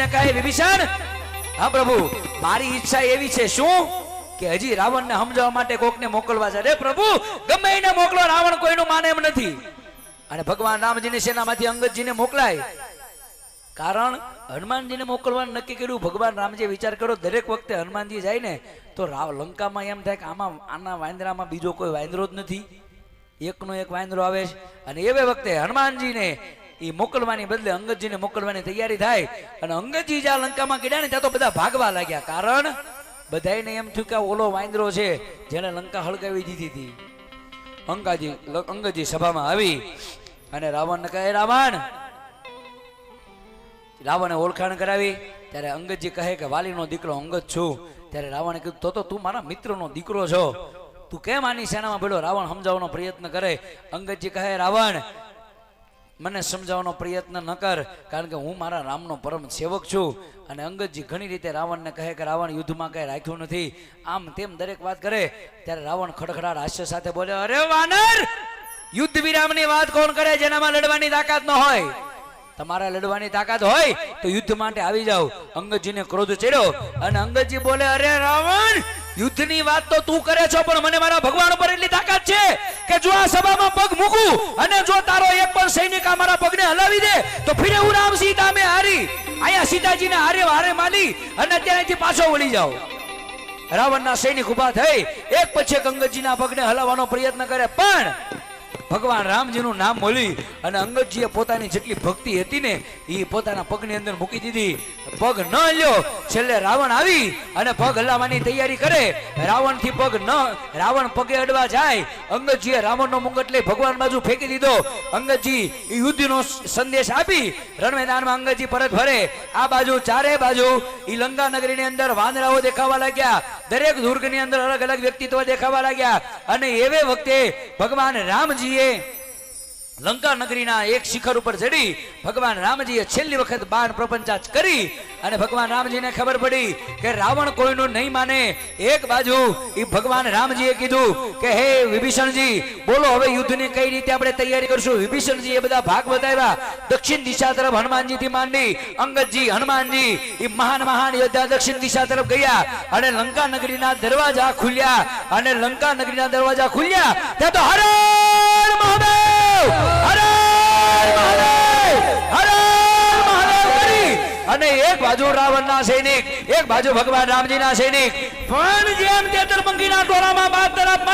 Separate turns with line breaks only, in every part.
અંગદજીને કહે વિભીષણ? હા પ્રભુ, મારી ઈચ્છા મોકલવા છે. પ્રભુ, ગમે એને મોકલો, રાવણ કોઈનું માને એમ નથી. અને ભગવાન રામજીની સેનામાંથી અંગદજીને મોકલાય? કારણ હનુમાનજીને મોકલવાનું નક્કી કર્યું. ભગવાન રામજી વિચાર કર્યો, દરેક વખતે હનુમાનજી જાય ને, તો રાવ લંકામાં એમ થાય કે આમાં આના વાંદરામાં બીજો કોઈ વાંદરો જ નથી. એકનો એક વાંદરો આવે છે. અને એવે વખતે હનુમાનજીને એ મોકલવાની બદલે અંગતજીને મોકલવાની તૈયારી થાય. અને અંગતજી જ્યાં લંકામાં ગયા ને ત્યાં તો બધા ભાગવા લાગ્યા. કારણ બધાને એમ થયું કે ઓલો વાંદરો છે જેને લંકા હળગાવી દીધી હતી. અંગાજી અંગતજી સભામાં આવી અને રાવણને કહે રાવણ! રાવણે ઓળખાણ કરાવી. ત્યારે અંગતજી કહે કે, વાલીનો દીકરો અંગત છું. ત્યારે રાવણે કીધું, તો તો તું મારા મિત્રનો દીકરો છો. તું કેમ આની સેનામાં ભેળો? રાવણ સમજાવવાનો પ્રયત્ન કરે. અંગતજી કહે રાવણ મને સમજાવવાનો પ્રયત્ન ન કર, કારણ કે હું મારા રામનો પરમ સેવક છું અને અંગદજી ઘણી રીતે રાવણને કહે કે રાવણ યુદ્ધમાં કંઈ રાખ્યું નથી. આમ તેમ દરેક વાત કરે, ત્યારે રાવણ ખડખડાટ હાસ્ય સાથે બોલે, અરે વાનર યુદ્ધ વિરામની વાત કોણ કરે જેનામાં લડવાની તાકાત ન હોય? તમારા લડવાની તાકાત હોય તો યુદ્ધ માટે આવી જાઓ. અંગદજીને ક્રોધ ચડ્યો અને અંગદજી બોલે, અરે રાવણ યુદ્ધની વાત તો તું કરે છો, પણ મને મારા ભગવાન ઉપર એટલી તાકાત છે કે જો આ સભામાં પગ મૂકું અને જો તારો એક પણ સૈનિક આ મારા પગને હલાવી દે, તો ફિરે હું રામ સીતા મેં હારી. આયા સીતાજીને હારે હારે માલી અને અત્યારેથી પાછો વળી જાઓ. રાવણના સૈનિક ઊભા થઈ, એક પછી અંગદજીના પગને હલાવવાનો પ્રયત્ન કરે, પણ ભગવાન રામજીનું નામ બોલી અને અંગદજીએ પોતાની જેટલી ભક્તિ હતી ને, એ પોતાના પગની અંદર મૂકી દીધી. પગ ન લ્યો. છેલ્લે રાવણ આવી અને પગ હલાવવાની તૈયારી કરે. રાવણથી પગ ન, રાવણ પગે અડવા જાય. અંગદજીએ રાવણનો મુંગટ લઈ ભગવાન બાજુ ફેંકી દીધો. અંગદજી યુદ્ધનો સંદેશ આપી. રણમેદાનમાં અંગદજી પરત ફરે. આ બાજુ, ચારે બાજુ, ઈ લંકા નગરીની અંદર વાંદરાઓ દેખાવા લાગ્યા. દરેક દુર્ગની અંદર અલગ અલગ વ્યક્તિત્વ દેખાવા લાગ્યા. અને એવે વખતે ભગવાન રામજીએ લંકા નગરીના એક શિખર ઉપર ચડી ભગવાન રામજીએ છેલ્લી વખત બાણ પ્રપંચાચ કરી અને ભગવાન રામજીને ખબર પડી કે રાવણ કોઈનું નહીં માને. એક બાજુ એ ભગવાન રામજીએ કીધું કે, હે વિભીષણજી, બોલો હવે યુદ્ધની કઈ રીતે આપણે તૈયારી કરશું? વિભીષણજી એ બધા ભાગ બતાવ્યા દક્ષિણ દિશા તરફ હનુમાનજીથી માંડી અંગદજી, હનુમાનજી એ મહાન મહાન યોદ્ધા દક્ષિણ દિશા તરફ ગયા અને લંકા નગરીના દરવાજા ખુલ્યા અને લંકા નગરીના દરવાજા ખુલ્યા. ત્યાં તો હરે અને એક બાજુ રાવણના સૈનિક, એક બાજુ ભગવાન રામજીના સૈનિક. પણ જેમ તેતરપંખીના ટોળામાં બાદ તરફ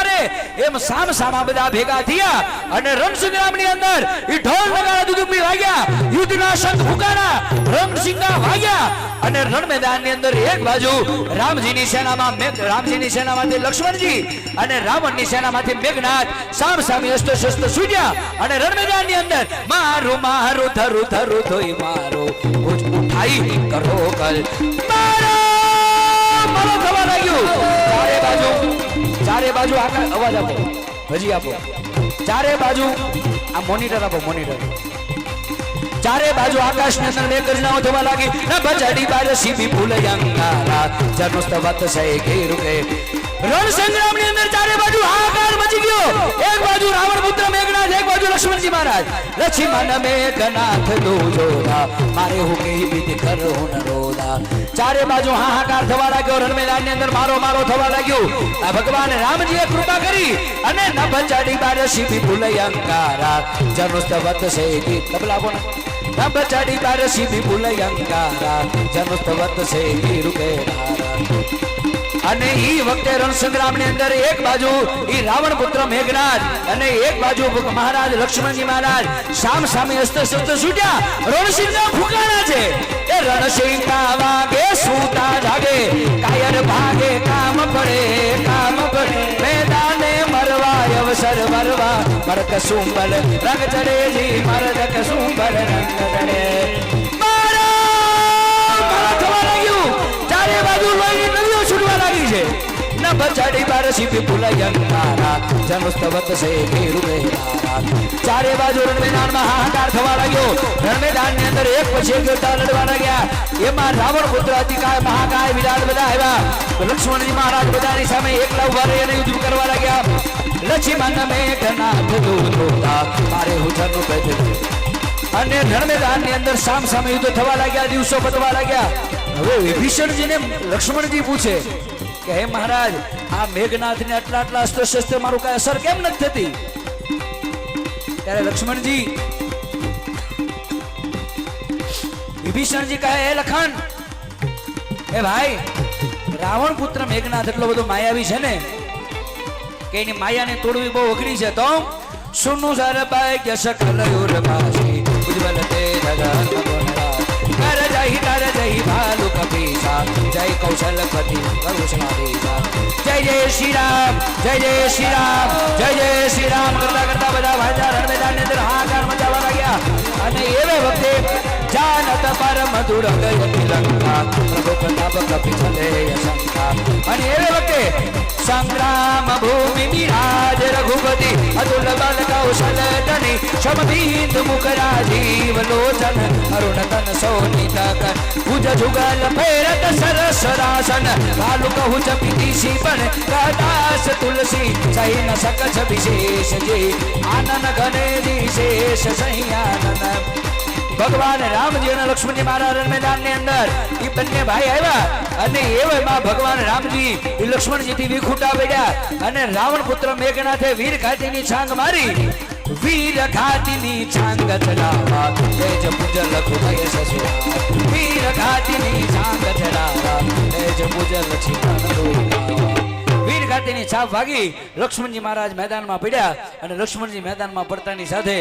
એમ સામ સામા બધા ભેગા થયા અને રણસંગ્રામની અંદર ઈ ઢોલ નગારા દુદુંબી વાગ્યા, યુદ્ધના શંખ ફુકારા રણસિંગા વાગ્યા અને રણ મેદાનની અંદર એક બાજુ રામજીની સેનામાં મેઘ, રામજીની સેનામાંથી લક્ષ્મણજી અને રાવણની સેનામાંથી મેઘનાથ સામ સામે અસ્ત્ર શસ્ત્ર સૂજ્યા અને રણ મેદાનની અંદર મારું મારું, ધરું ધરું, ધોઈ મારો ઉઠાઈ કરો કલ. મારો મારો થવા લાગ્યું. ચારે બાજુ આકાશ અવાજ આપો. હજી આપો. ચારે બાજુ આ મોનિટર આપો મોનિટર ચારે બાજુ આકાશની અંદર મેઘ ગર્જનાઓ થવા લાગી. ના બજાડી બાજુ સીબી ફૂલ અંગારા જનુસ્તવત સે ઘેરુ કે રણ સંગ્રામની અંદર ચારે બાજુ હાહાકાર મચી ગયો. એક બાજુ રાવણ પુત્ર મેઘનાથ એક બાજુ લક્ષ્મણજી મહારાજ. લક્ષ્મણ મેઘનાથ દો જોરા મારે હું વિધિ કરો ન રોદા? ચારે બાજુ હાહાકાર થવા લાગ્યો, રણ મેદાનની અંદર મારો મારો થવા લાગ્યો. આ ભગવાન રામજીએ કૃપા કરી અને નભ ચડી બાર સીબી ફૂલ અંકારા. જન્મસ્તવત સે તબલા કોણ નભ ચડી બાર સીધી ભૂલયંકારા જન્મસ્તવત સે રૂપે કે અને ઈ વખતે રણ સંગ્રામની અંદર એક બાજુ ઈ રાવણ પુત્ર મેઘનાથ અને એક બાજુ મહારાજ લક્ષ્મણજી મહારાજ સામ સામે અસ્ત્ર શસ્ત્ર છૂટ્યા. રણસિંહના ફુકારા છે. એ રણસિંહના વાગે સૂતા જાગે. કાયર ભાગે કામ પડે કામ પડે. મેદાને મરવા અવસર મરવા મરક સુંબલ રંગ ચડે જી, મરક કસુંબલ રંગ ચડે. નદીઓ છે. ન બચાડી બાર સીપી ફૂલયંકારા જન્મસ્તવત સે ઘેરુ મેહારા ચારે બાજુ રણ મેદાનમાં હાહાકાર થવા લાગ્યો. રણ મેદાનની અંદર એક પછી એક યોદ્ધા લડવા લાગ્યા. એમાં રાવણ પુત્ર અતિકાય, મહાકાય, વિરાટ બધા આવ્યા. લક્ષ્મણજી મહારાજ બધાની સામે એકલા ઊભા રહી યુદ્ધ કરવા લાગ્યા. લક્ષ્મણ મેઘનાથ દૂધોતા મારે હું જન્મ બેઠું અને રણમેદાનની અંદર સામ સામે યુદ્ધ થવા લાગ્યા, દિવસો બતવા લાગ્યા. હવે વિભીષણજીને લક્ષ્મણજી પૂછે કે હે મહારાજ, આ મેઘનાથને આટલા આટલા અસ્ત્ર શસ્ત્ર મારું કઈ અસર કેમ નથી થતી? ત્યારે લક્ષ્મણજી, વિભીષણજી કહે, હે લખન, હે ભાઈ, રાવણ પુત્ર મેઘનાથ એટલો બધો માયાવી છે ને, કે એની માયાને તોડવી બહુ અઘરી છે. તો સુનું સર ભાગ્ય સકલ યુરભાષી ઉજ્જવલ કર જય કપીસા જય કૌશલપતિ કરુષણાધીશા જય જય શ્રી રામ, જય જય શ્રી રામ, જય જય શ્રી રામ. કરતા કરતા બધા ભાજા રણ મેદાનની અંદર હાકાર મચાવા લાગ્યા. અને એવે વખતે જાનત પરમ દુર્ગ લંકા. પ્રભુ પ્રતાપ કપિ ચલે અને એવે વખતે સંગ્રામ ભૂમિ બિરાજ રઘુપતિ. અતુલ બલ કૌશલ ધની શમબિંદ મુખ રાજીવ લોચન અરુણ તન સોની કર ભુજ જુગલ ફેરત સરસ રાસન ભાલુ કહું ચપીતી પણ કદાસ તુલસી સહી ન સકચ વિશેષ જે આનન ઘને દિશેષ સહી આનન ભગવાન રામજી અને લક્ષ્મણજી મહારાજ મેદાનની અંદર એ બંને ભાઈ આવ્યા અને એવામાં ભગવાન રામજી એ લક્ષ્મણજીથી વિખૂટા પડ્યા અને રાવણ પુત્ર મેઘનાથે વીર ઘાટીની છાંગ મારી. વીર ઘાટીની છાંગ ચલાવા તેજ પૂજલ ખુદય સસુ વીર ઘાટીની છાંગ ચલાવા તેજ પૂજલ છીપણ વીર ઘાટીની છાપ વાગી લક્ષ્મણજી મહારાજ મેદાનમાં પડ્યા અને લક્ષ્મણજી મેદાનમાં પડતાની સાથે